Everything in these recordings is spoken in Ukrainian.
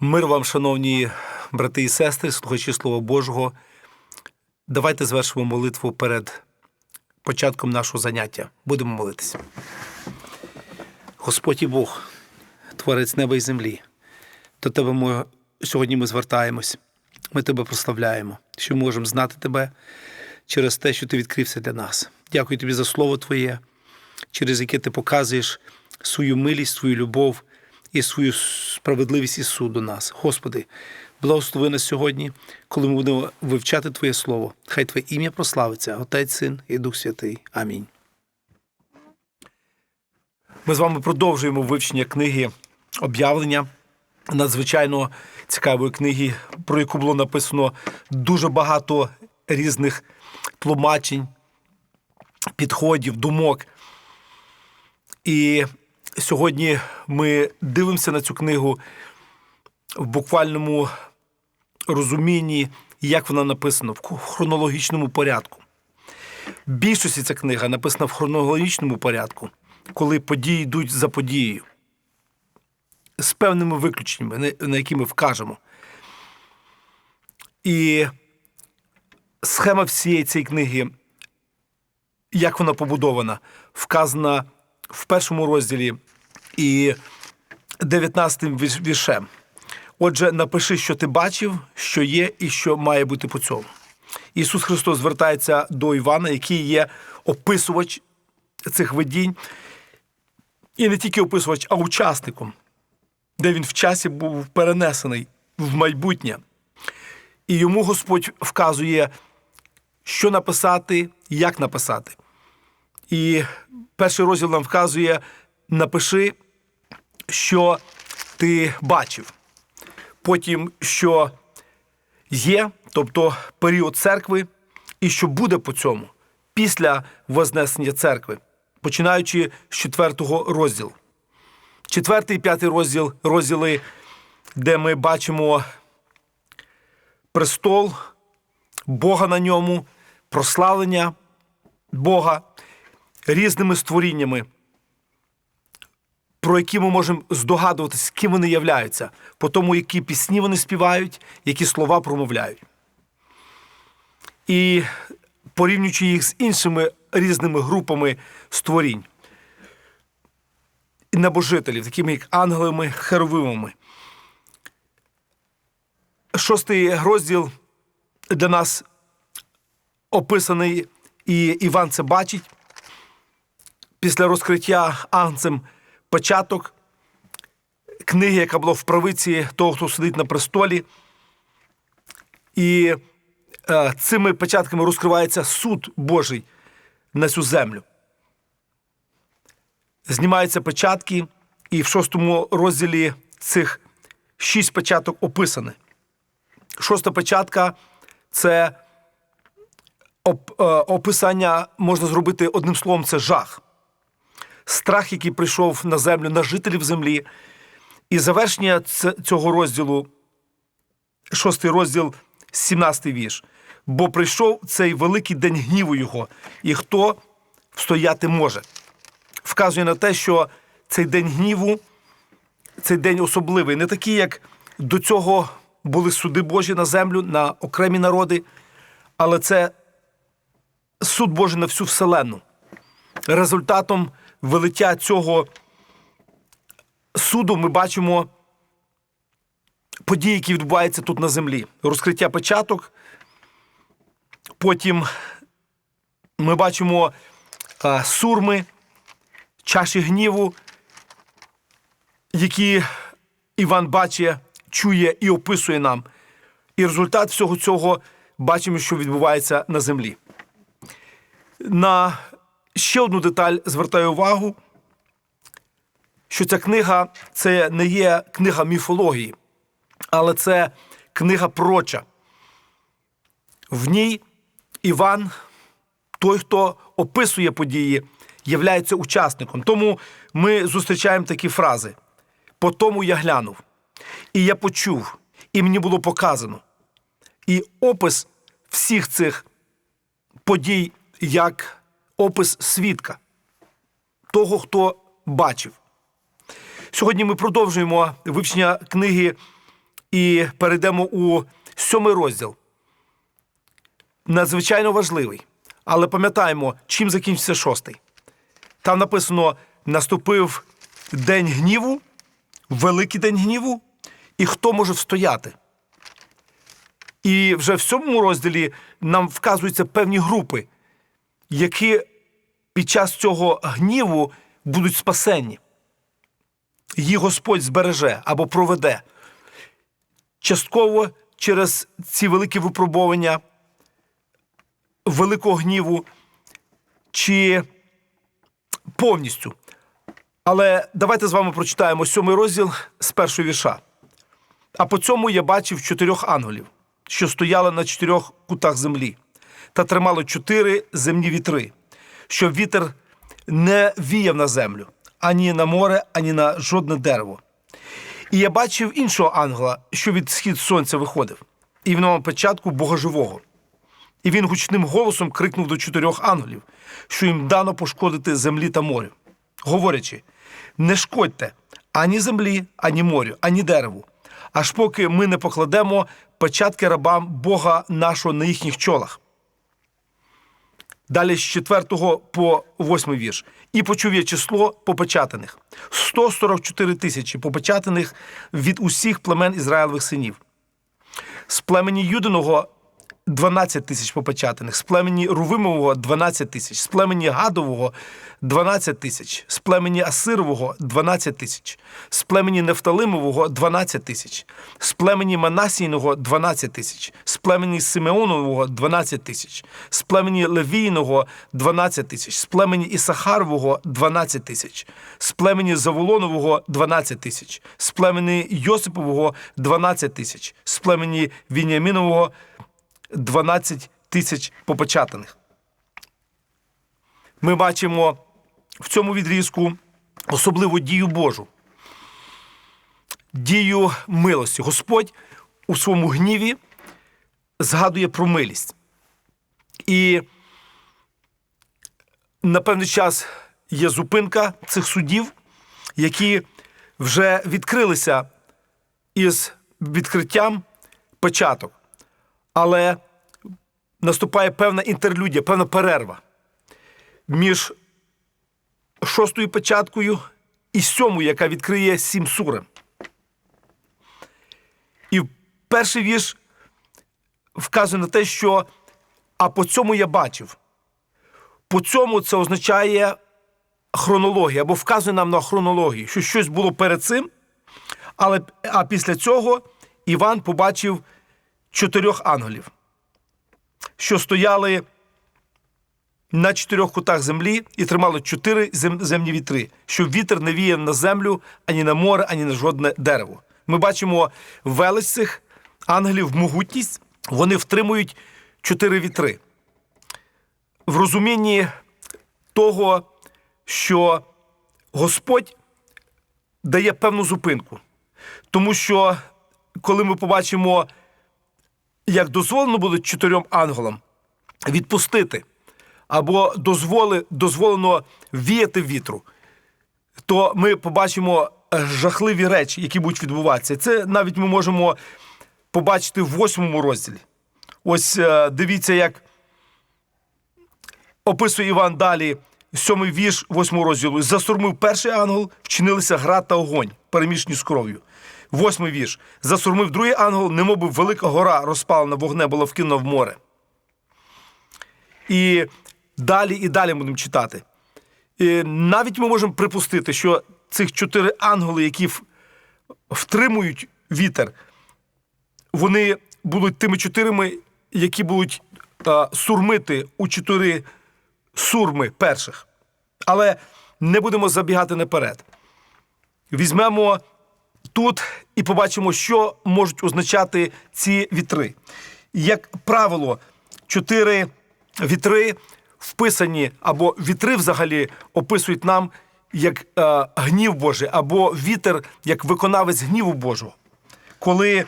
Мир вам, шановні брати і сестри, слухачі Слова Божого. Давайте звершимо молитву перед початком нашого заняття. Будемо молитися. Господь і Бог, Творець неба і землі. До Тебе ми, сьогодні ми звертаємось. Ми Тебе прославляємо, що можемо знати Тебе через те, що Ти відкрився для нас. Дякую Тобі за Слово Твоє, через яке Ти показуєш свою милість, свою любов і свою справедливість і суд до нас. Господи, благослови нас сьогодні, коли ми будемо вивчати Твоє Слово. Хай Твоє ім'я прославиться, Отець, Син і Дух Святий. Амінь. Ми з вами продовжуємо вивчення книги об'явлення. Надзвичайно цікавої книги, про яку було написано дуже багато різних тлумачень, підходів, думок. І сьогодні ми дивимося на цю книгу в буквальному розумінні, як вона написана, в хронологічному порядку. Більшості ця книга написана в хронологічному порядку, коли події йдуть за подією, з певними виключеннями, на які ми вкажемо. І схема всієї цієї книги, як вона побудована, вказана в першому розділі і 19 віш- віршем. Отже, напиши, що ти бачив, що є і що має бути по цьому. Ісус Христос звертається до Івана, який є описувач цих видінь, і не тільки описувач, а учасником, де він в часі був перенесений в майбутнє. І йому Господь вказує, що написати, як написати. І перший розділ нам вказує: напиши, що ти бачив. Потім, що є, тобто період церкви, і що буде по цьому після вознесення церкви, починаючи з четвертого розділу. Четвертий і п'ятий розділ розділи, де ми бачимо престол, Бога на ньому, прославлення Бога різними створіннями, про які ми можемо здогадуватися, ким вони являються, по тому, які пісні вони співають, які слова промовляють. І порівнюючи їх з іншими різними групами створінь, і небожителів, такими як ангелами, херовимами. Шостий розділ для нас описаний, і Іван це бачить. Після розкриття ангцем початок книги, яка була в правиці того, хто сидить на престолі. І е, цими початками розкривається суд Божий на цю землю. Знімаються початки, і в шостому розділі цих шість початок описані. Шоста початка це е, описання можна зробити одним словом, це жах. Страх, який прийшов на землю, на жителів землі. І завершення цього розділу, шостий розділ, 17 вірш. Бо прийшов цей великий день гніву його, і хто встояти може. Вказує на те, що цей день гніву, цей день особливий, не такий, як до цього були суди Божі на землю, на окремі народи, але це суд Божий на всю вселенну. Результатом велиття цього суду ми бачимо події, які відбуваються тут на землі. Розкриття початок. Потім ми бачимо а, сурми, чаші гніву, які Іван бачить, чує і описує нам. І результат всього цього бачимо, що відбувається на землі. На ще одну деталь звертаю увагу, що ця книга це не є книга міфології, але це книга проча. В ній Іван, той, хто описує події, являється учасником. Тому ми зустрічаємо такі фрази: по тому я глянув, і я почув, і мені було показано. І опис всіх цих подій як опис свідка, того, хто бачив. Сьогодні ми продовжуємо вивчення книги і перейдемо у сьомий розділ. Надзвичайно важливий. Але пам'ятаємо, чим закінчився шостий. Там написано: наступив день гніву, великий день гніву, і хто може встояти. І вже в сьомому розділі нам вказуються певні групи, які під час цього гніву будуть спасенні. Їх Господь збереже або проведе. Частково через ці великі випробування великого гніву чи повністю. Але давайте з вами прочитаємо сьомий розділ з першого вірша. А по цьому я бачив чотирьох ангелів, що стояли на чотирьох кутах землі, та тримали чотири земні вітри, щоб вітер не віяв на землю, ані на море, ані на жодне дерево. І я бачив іншого ангела, що від схід сонця виходив, і в ньому печатку Бога живого. І він гучним голосом крикнув до чотирьох ангелів, що їм дано пошкодити землі та морю, говорячи: не шкодьте ані землі, ані морю, ані дереву, аж поки ми не покладемо печатки рабам Бога нашого на їхніх чолах. Далі з 4 по 8 вірш. І почув я число попечатаних 144 тисячі попечатаних від усіх племен Ізраїлових синів. З племені Юдиного 12 тисяч попечатаних, з племені Рувимового 12 тисяч, з племені Гадового 12 тисяч, з племені Асирового 12 тисяч, з племені Нефталимового 12 тисяч, з племені Манасійного 12 тисяч, з племені Симеонового 12 тисяч, з племені Левійного 12 тисяч, з племені Ісахарового 12 тисяч, з племені Заволонового 12 тисяч, з племені Йосипового 12 тисяч, з племені Вініамінового 12 тисяч попечатаних. Ми бачимо в цьому відрізку особливу дію Божу, дію милості. Господь у своєму гніві згадує про милість. І на певний час є зупинка цих судів, які вже відкрилися із відкриттям початок. Але наступає певна інтерлюдія, певна перерва між шостою печаткою і сьомою, яка відкриє сім сурем. І перший вірш вказує на те, що а по цьому я бачив. По цьому це означає хронологія або вказує нам на хронологію, що щось було перед цим, але а після цього Іван побачив чотирьох ангелів, що стояли на чотирьох кутах землі і тримали чотири земні вітри, щоб вітер не віяв на землю ані на море, ані на жодне дерево. Ми бачимо велич цих ангелів, могутність, вони втримують чотири вітри. В розумінні того, що Господь дає певну зупинку. Тому що, коли ми побачимо, як дозволено буде чотирьом ангелам відпустити, або дозволи, дозволено віяти вітру, то ми побачимо жахливі речі, які будуть відбуватися. Це навіть ми можемо побачити в восьмому розділі. Ось е, дивіться, як описує Іван далі, сьомий вірш восьмого розділу. Засурмив перший ангел, вчинилися град та огонь, перемішані з кров'ю. Восьмий вірш. Засурмив другий ангел, немовби велика гора розпалена вогне була вкинена в море. І далі і далі будемо читати. І навіть ми можемо припустити, що цих чотири ангели, які втримують вітер, вони будуть тими чотирими, які будуть е, сурмити у чотири сурми перших. Але не будемо забігати наперед. Візьмемо тут і побачимо, що можуть означати ці вітри. Як правило, чотири вітри вписані, або вітри взагалі описують нам як е, гнів Божий, або вітер як виконавець гніву Божого. Коли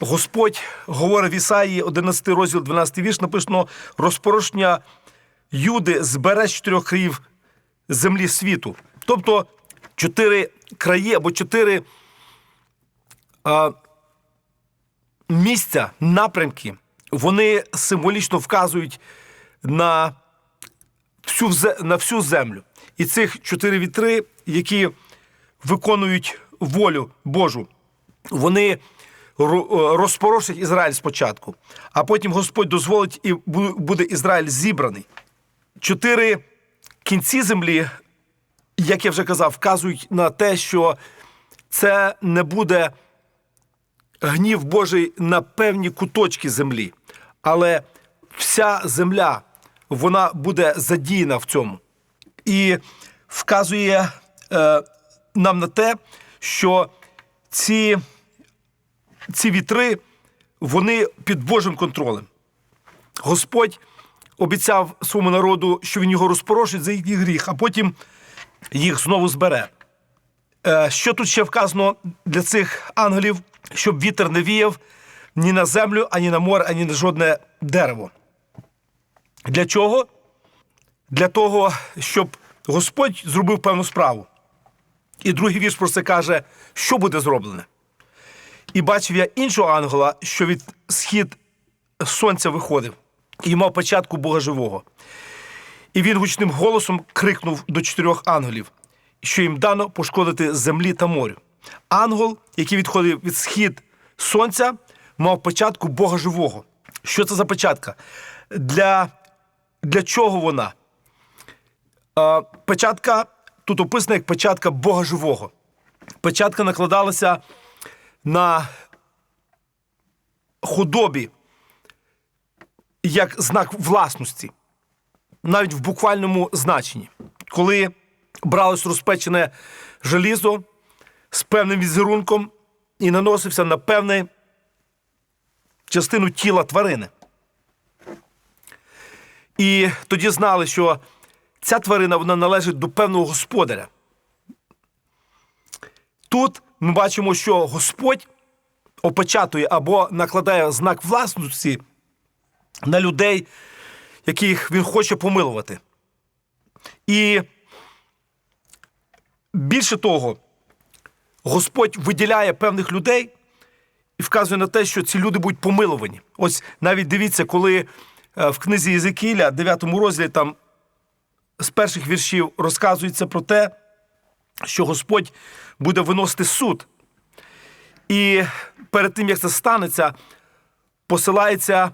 Господь говорить в Ісаї, 11 розділ, 12 вірш, написано розпорошення Юди збере чотирьох країв землі світу. Тобто чотири краї або чотири а, місця, напрямки, вони символічно вказують на всю, на всю землю. І цих чотири вітри, які виконують волю Божу, вони розпорошать Ізраїль спочатку, а потім Господь дозволить і буде Ізраїль зібраний. Чотири кінці землі, як я вже казав, вказують на те, що це не буде гнів Божий на певні куточки землі, але вся земля вона буде задіяна в цьому і вказує е, нам на те, що ці, ці вітри вони під Божим контролем. Господь обіцяв своєму народу, що він його розпорошить за їхній гріх, а потім їх знову збере. Е, Що тут ще вказано для цих ангелів, щоб вітер не віяв ні на землю, ані на море, ані на жодне дерево. Для чого? Для того, щоб Господь зробив певну справу. І другий вірш про це каже, що буде зроблене. І бачив я іншого ангела, що від схід сонця виходив, і мав початку Бога живого. І він гучним голосом крикнув до чотирьох ангелів, що їм дано пошкодити землі та морю. Ангел, який відходив від схід сонця, мав початку Бога живого. Що це за початка? Для, для чого вона? Печатка тут описана як печатка Бога живого. Печатка накладалася на худобі як знак власності, навіть в буквальному значенні. Коли бралось розпечене желізо з певним візерунком і наносився на певну частину тіла тварини. І тоді знали, що ця тварина вона належить до певного господаря. Тут ми бачимо, що Господь опечатує або накладає знак власності на людей, яких він хоче помилувати. І більше того, Господь виділяє певних людей і вказує на те, що ці люди будуть помиловані. Ось навіть дивіться, коли е, в книзі Єзекіля, 9 розділі, там з перших віршів розказується про те, що Господь буде виносити суд. І перед тим, як це станеться, посилається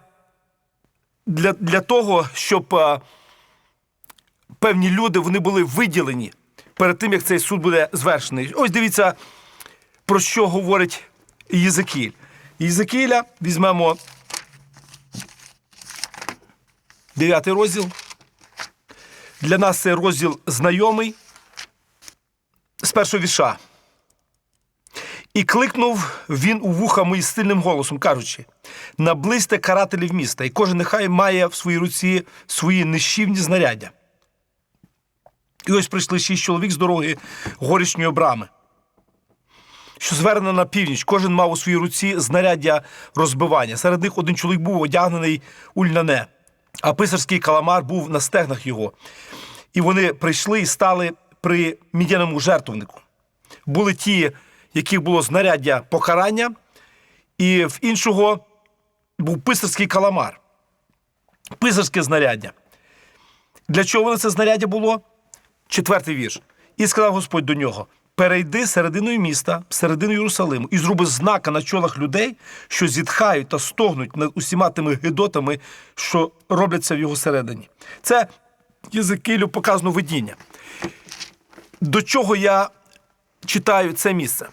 для, для того, щоб е, певні люди вони були виділені перед тим, як цей суд буде звершений. Ось дивіться, про що говорить Єзекіль. Єзекіля візьмемо 9 розділ. Для нас цей розділ знайомий з першого віша. І кликнув він у вуха мої сильним голосом, кажучи: наблизьте карателів міста, і кожен нехай має в своїй руці свої нищівні знаряддя. І ось прийшли шість чоловік з дороги горішньої брами, що звернена на північ, кожен мав у своїй руці знаряддя розбивання. Серед них один чоловік був одягнений у льняне, а писарський каламар був на стегнах його. І вони прийшли і стали при мідяному жертвнику. Були ті, яких було знаряддя покарання, і в іншого був писарський каламар. Писарське знаряддя. Для чого воно це знаряддя було? Четвертий вірш. І сказав Господь до нього: перейди серединою міста, середину Єрусалиму, і зроби знака на чолах людей, що зітхають та стогнуть над усіма тими гидотами, що робляться в його середині. Це Єзекилю показано видіння. До чого я читаю це місце?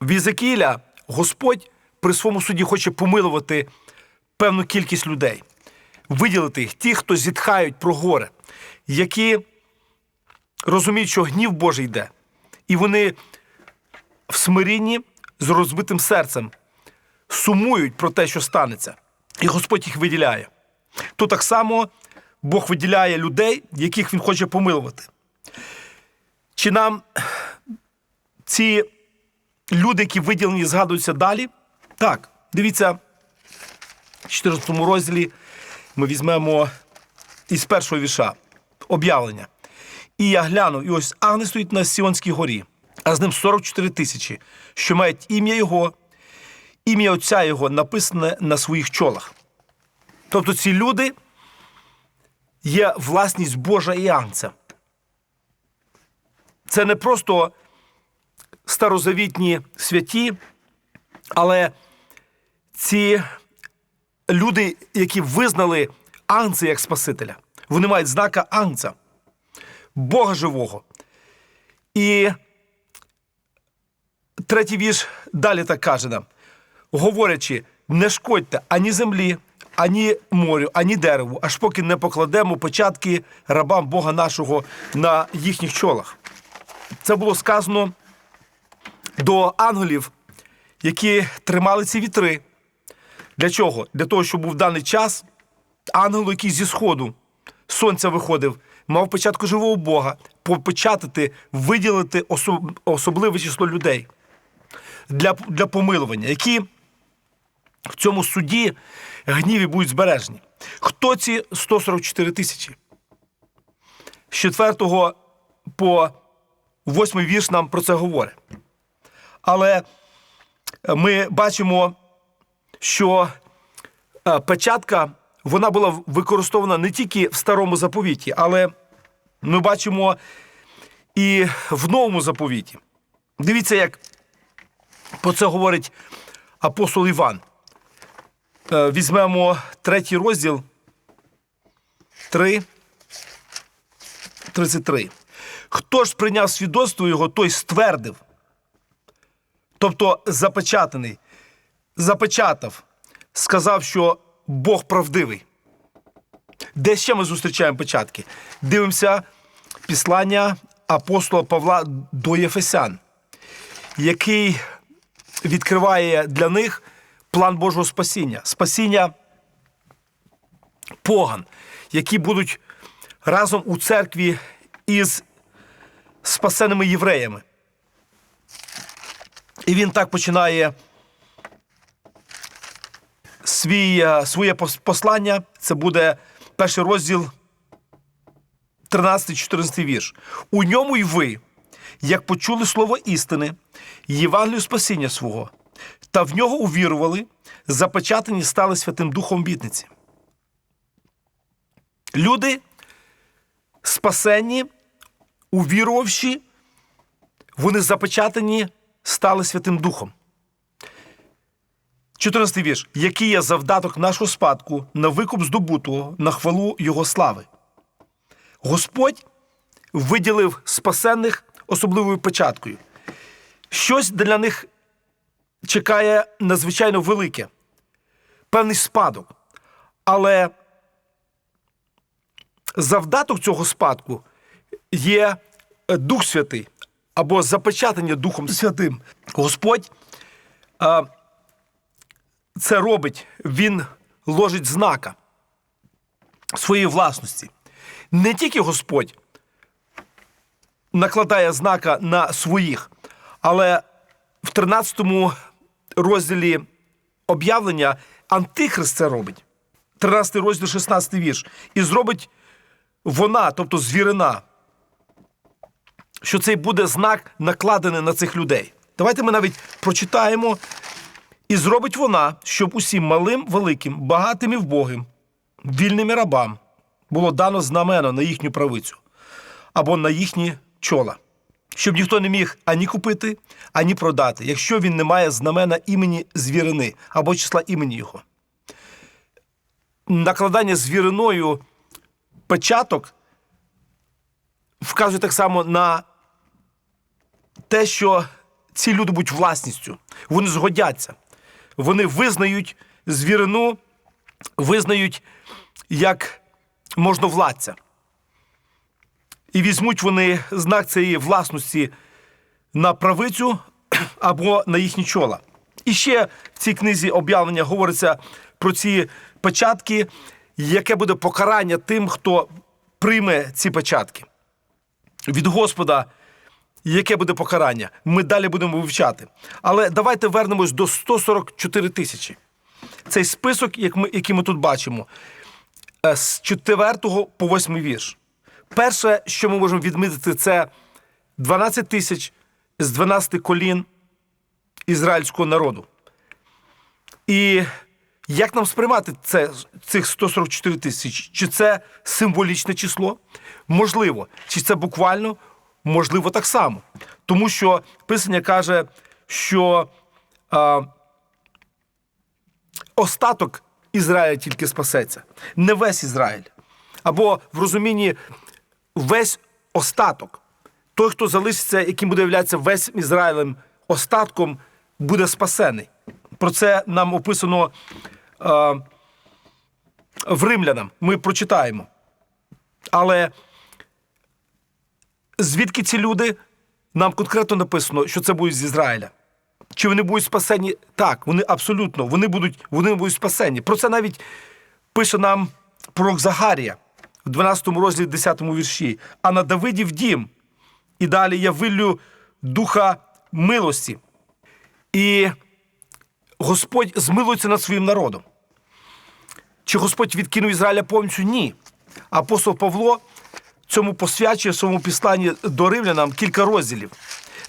В Єзекіля Господь при своєму суді хоче помилувати певну кількість людей, виділити їх, ті, хто зітхають про горе, які розуміють, що гнів Божий йде, і вони в смирінні з розбитим серцем сумують про те, що станеться, і Господь їх виділяє. То так само Бог виділяє людей, яких Він хоче помилувати. Чи нам ці люди, які виділені, згадуються далі? Так, дивіться, в 14 розділі ми візьмемо із першого віша об'явлення. І я гляну, і ось Агне стоїть на Сіонській горі, а з ним 44 тисячі, що мають ім'я Його ім'я Отця Його написане на своїх чолах. Тобто ці люди є власність Божа і Ангця. Це не просто старозавітні святі, але ці люди, які визнали Ангца як Спасителя, вони мають знака Ангца, Бога живого. І третій вірш далі так каже нам, говорячи, не шкодьте ані землі, ані морю, ані дереву, аж поки не покладемо початки рабам Бога нашого на їхніх чолах. Це було сказано до ангелів, які тримали ці вітри. Для чого? Для того, щоб був даний час ангелу, який зі сходу сонця виходив, мав початку живого Бога, попечатати, виділити особливе число людей для, для помилування, які в цьому суді гніві будуть збережені. Хто ці 144 тисячі? З 4 по 8 вірш нам про це говорить. Але ми бачимо, що е, печатка вона була використована не тільки в старому заповіті, але ми бачимо і в новому заповіті. Дивіться, як про це говорить апостол Іван. Е, Візьмемо третій розділ 3, 33. Хто ж прийняв свідоцтво його, той ствердив. Тобто запечатаний, запечатав, сказав, що Бог правдивий. Де ще ми зустрічаємо печатки? Дивимося післання апостола Павла до Єфесян, який відкриває для них план Божого спасіння. Спасіння поган, які будуть разом у церкві із спасеними євреями. І він так починає свій, е, своє послання. Це буде перший розділ, 13-14 вірш. У ньому й ви, як почули слово істини, Євангелію спасіння свого, та в нього увірували, запечатані стали Святим Духом обітниці. Люди, спасенні, увірувавши, вони запечатані стали Святим Духом. 14 вірш. Який є завдаток нашого спадку на викуп здобутого, на хвалу Його слави. Господь виділив спасенних особливою печаткою. Щось для них чекає надзвичайно велике, певний спадок. Але завдаток цього спадку є Дух Святий або запечатання Духом Святим. Господь а, це робить, Він ложить знака своєї власності. Не тільки Господь накладає знака на своїх, але в 13 розділі об'явлення Антихрист це робить. 13 розділ, 16 вірш. І зробить вона, тобто звірина, що цей буде знак накладений на цих людей. Давайте ми навіть прочитаємо. І зробить вона, щоб усім малим, великим, багатим і вбогим, вільним і рабам було дано знамено на їхню правицю або на їхні чола, щоб ніхто не міг ані купити, ані продати, якщо він не має знамена імені звірини або числа імені його. Накладання звіриною печаток вказує так само на те, що ці люди будуть власністю. Вони згодяться. Вони визнають звірину, визнають як можновладця. І візьмуть вони знак цієї власності на правицю або на їхні чола. І ще в цій книзі об'явлення говориться про ці печатки, яке буде покарання тим, хто прийме ці печатки. Від Господа, яке буде покарання, ми далі будемо вивчати. Але давайте вернемось до 144 тисячі. Цей список, як ми, який ми тут бачимо, е, з 4 по 8 вірш. Перше, що ми можемо відмітити, це 12 тисяч з 12 колін ізраїльського народу. І як нам сприймати це, цих 144 тисячі? Чи це символічне число? Можливо. Чи це буквально? Можливо, так само. Тому що Писання каже, що а, остаток Ізраїля тільки спасеться, не весь Ізраїль. Або в розумінні весь остаток. Той, хто залишиться, яким буде являтися весь Ізраїлем остатком, буде спасений. Про це нам описано е, в римлянам. Ми прочитаємо. Але звідки ці люди? Нам конкретно написано, що це будуть з Ізраїля. Чи вони будуть спасені? Так, вони абсолютно, вони будуть, вони будуть спасені. Про це навіть пише нам пророк Загарія в 12 розділі, 10 вірші. А на Давидів дім. І далі я виллю духа милості. І Господь змилується над своїм народом. Чи Господь відкинув Ізраїля повністю? Ні. Апостол Павло цьому посвячує в своєму післанні до римлянам кілька розділів.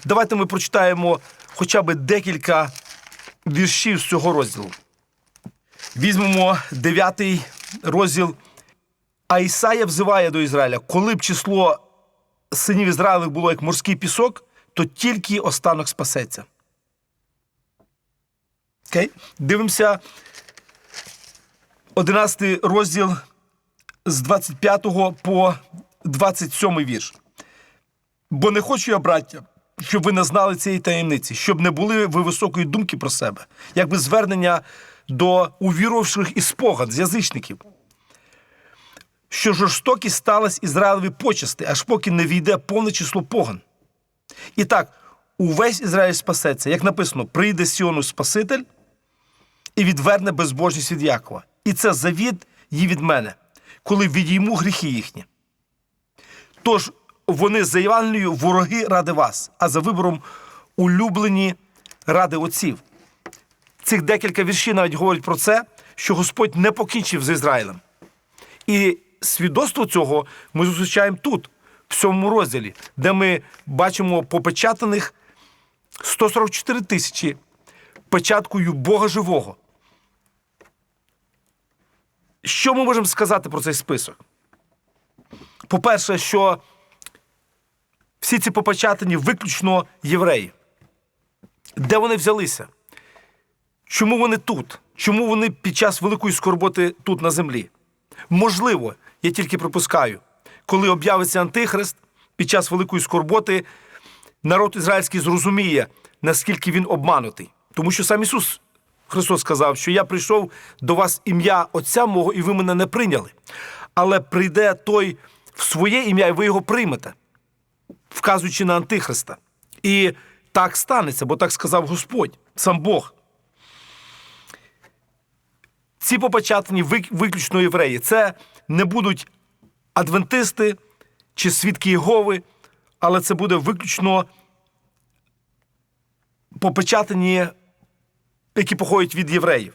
Давайте ми прочитаємо хоча б декілька віршів з цього розділу. Візьмемо дев'ятий розділ. А Ісая взиває до Ізраїля, коли б число синів Ізраїлевих було як морський пісок, то тільки останок спасеться. Окей? Дивимося 11 розділ з 25 по 27 вірш. Бо не хочу я, браття, щоб ви не знали цієї таємниці, щоб не були ви високої думки про себе, якби звернення до увірувавших і спогад з язичників. Що жорстокість сталася Ізраїлеві почасти, аж поки не війде повне число поган. І так, увесь Ізраїль спасеться, як написано, прийде Сіону Спаситель і відверне безбожність від Якова. І це завіт її від мене, коли відійму гріхи їхні. Тож вони за Євангелією вороги ради вас, а за вибором улюблені ради отців. Цих декілька віршів навіть говорять про це, що Господь не покінчив з Ізраїлем. І свідоцтво цього ми зустрічаємо тут, в цьому розділі, де ми бачимо попечатаних 144 тисячі печаткою Бога живого. Що ми можемо сказати про цей список? По-перше, що всі ці попечатані виключно євреї. Де вони взялися? Чому вони тут? Чому вони під час великої скорботи тут на землі? Можливо, я тільки припускаю, коли об'явиться Антихрист під час великої скорботи, народ ізраїльський зрозуміє, наскільки він обманутий. Тому що сам Ісус Христос сказав, що я прийшов до вас ім'я Отця мого, і ви мене не прийняли. Але прийде той в своє ім'я, і ви його приймете, вказуючи на Антихриста. І так станеться, бо так сказав Господь, сам Бог. Ці попечатані виключно євреї. Це не будуть адвентисти чи свідки Єгови, але це буде виключно попечатані, які походять від євреїв.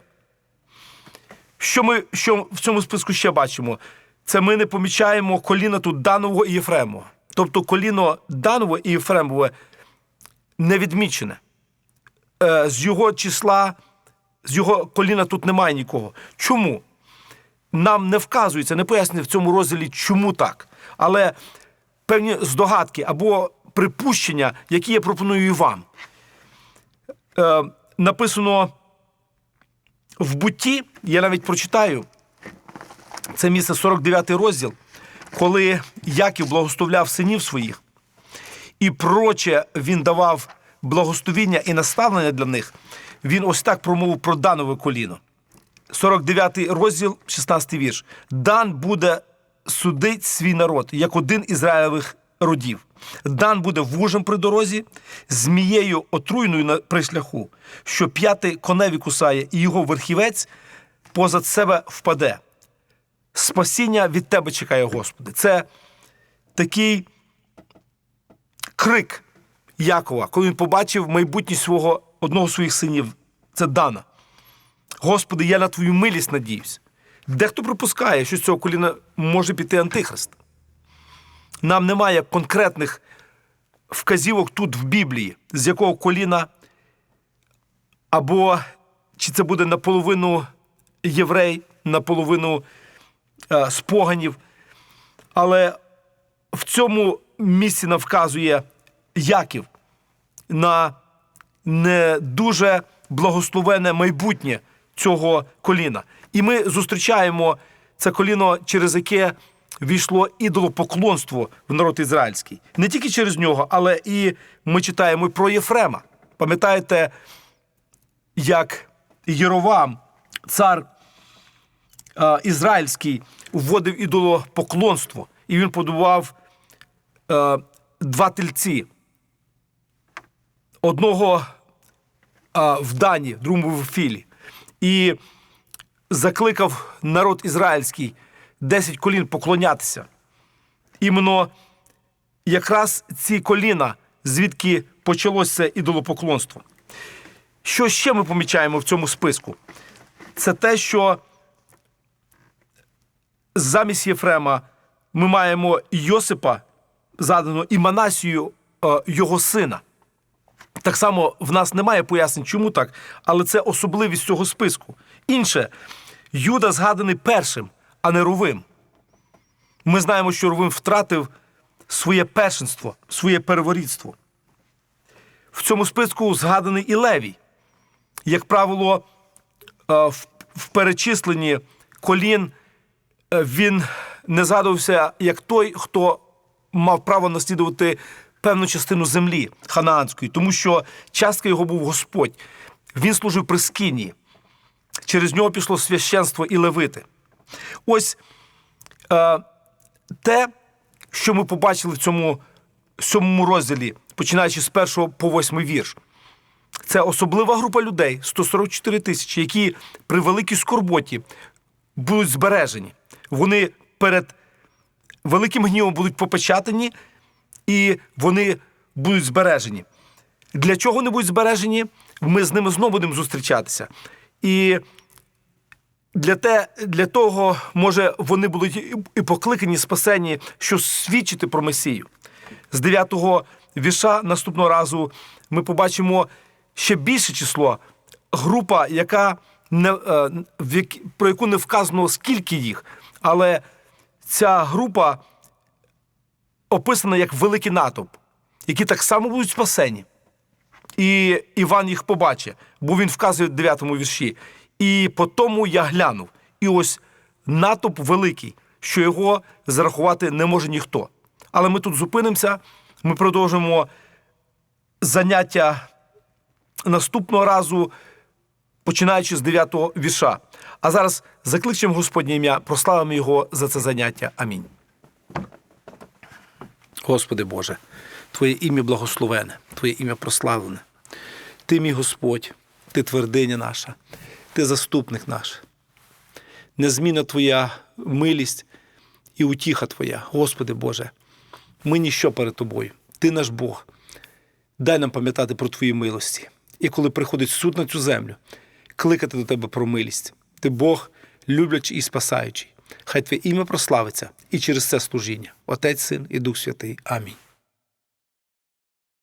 Що ми що в цьому списку ще бачимо? Це ми не помічаємо коліна тут Данового і Єфремова. Тобто коліно Данове і Єфремове не відмічене. Е, з його числа, з його коліна тут немає нікого. Чому? Нам не вказується, не пояснює в цьому розділі, чому так. Але певні здогадки або припущення, які я пропоную і вам. Е, написано в бутті, я навіть прочитаю, це місце 49 розділ, коли Яків благословляв синів своїх, і проче він давав благословіння і наставлення для них, він ось так промовив про данове коліно. 49 розділ, 16 вірш. Дан буде судить свій народ, як один ізраїлевих родів. Дан буде вужем при дорозі, змією отруйною при шляху, що п'ятий коневі кусає, і його верхівець позад себе впаде. Спасіння від тебе чекає, Господи. Це такий крик Якова, коли він побачив майбутність свого одного з своїх синів. Це Дана. Господи, я на твою милість надіюсь. Дехто припускає, що з цього коліна може піти Антихрист. Нам немає конкретних вказівок тут в Біблії, з якого коліна або чи це буде наполовину єврей, наполовину споганів. Але в цьому місці нам вказує Яків на не дуже благословене майбутнє цього коліна. І ми зустрічаємо це коліно, через яке війшло ідолопоклонство в народ ізраїльський. Не тільки через нього, але і ми читаємо про Єфрема. Пам'ятаєте, як Єровам, цар ізраїльський, вводив ідолопоклонство, і він подував е, два тельці. Одного в Дані, другому в Філі. І закликав народ ізраїльський 10 колін поклонятися. Іменно якраз ці коліна, звідки почалося ідолопоклонство. Що ще ми помічаємо в цьому списку? Це те, що замість Єфрема ми маємо Йосипа, задано і Манасію, е, його сина. Так само в нас немає пояснень, чому так, але це особливість цього списку. Інше, Юда згаданий першим, а не Рувим. Ми знаємо, що Рувим втратив своє першинство, своє переворідство. В цьому списку згаданий і Левій. Як правило, е, в- перечисленні колін він не згадувався як той, хто мав право наслідувати певну частину землі ханаанської, тому що частка його був Господь. Він служив при Скинії. Через нього пішло священство і левити. Ось е, те, що ми побачили в цьому сьомому розділі, починаючи з першого по восьмий вірш. Це особлива група людей, 144 тисячі, які при великій скорботі будуть збережені. Вони перед великим гнівом будуть попечатані, і вони будуть збережені. Для чого вони будуть збережені? Ми з ними знову будемо зустрічатися. І для, те, для того, може, вони будуть і- покликані, спасені, що свідчити про Месію. З 9-го віша наступного разу ми побачимо ще більше число. Група, яка не, е, в які- про яку не вказано, скільки їх, але ця група описана як великий натовп, які так само будуть спасені. І Іван їх побачить, бо він вказує в 9 вірші. І по тому я глянув. І ось натовп великий, що його зарахувати не може ніхто. Але ми тут зупинимося, ми продовжимо заняття наступного разу, починаючи з 9 вірша. А зараз закличемо Господнє ім'я, прославимо його за це заняття. Амінь. Господи Боже, Твоє ім'я благословене, Твоє ім'я прославлене. Ти, мій Господь, Ти твердиня наша, Ти заступник наш. Незмінна Твоя милість і утіха Твоя, Господи Боже. Ми ніщо перед Тобою. Ти наш Бог. Дай нам пам'ятати про Твої милості. І коли приходить суд на цю землю, кликати до Тебе про милість. Ти Бог, люблячий і спасаючий. Хай Твоє ім'я прославиться і через це служіння. Отець, Син і Дух Святий. Амінь.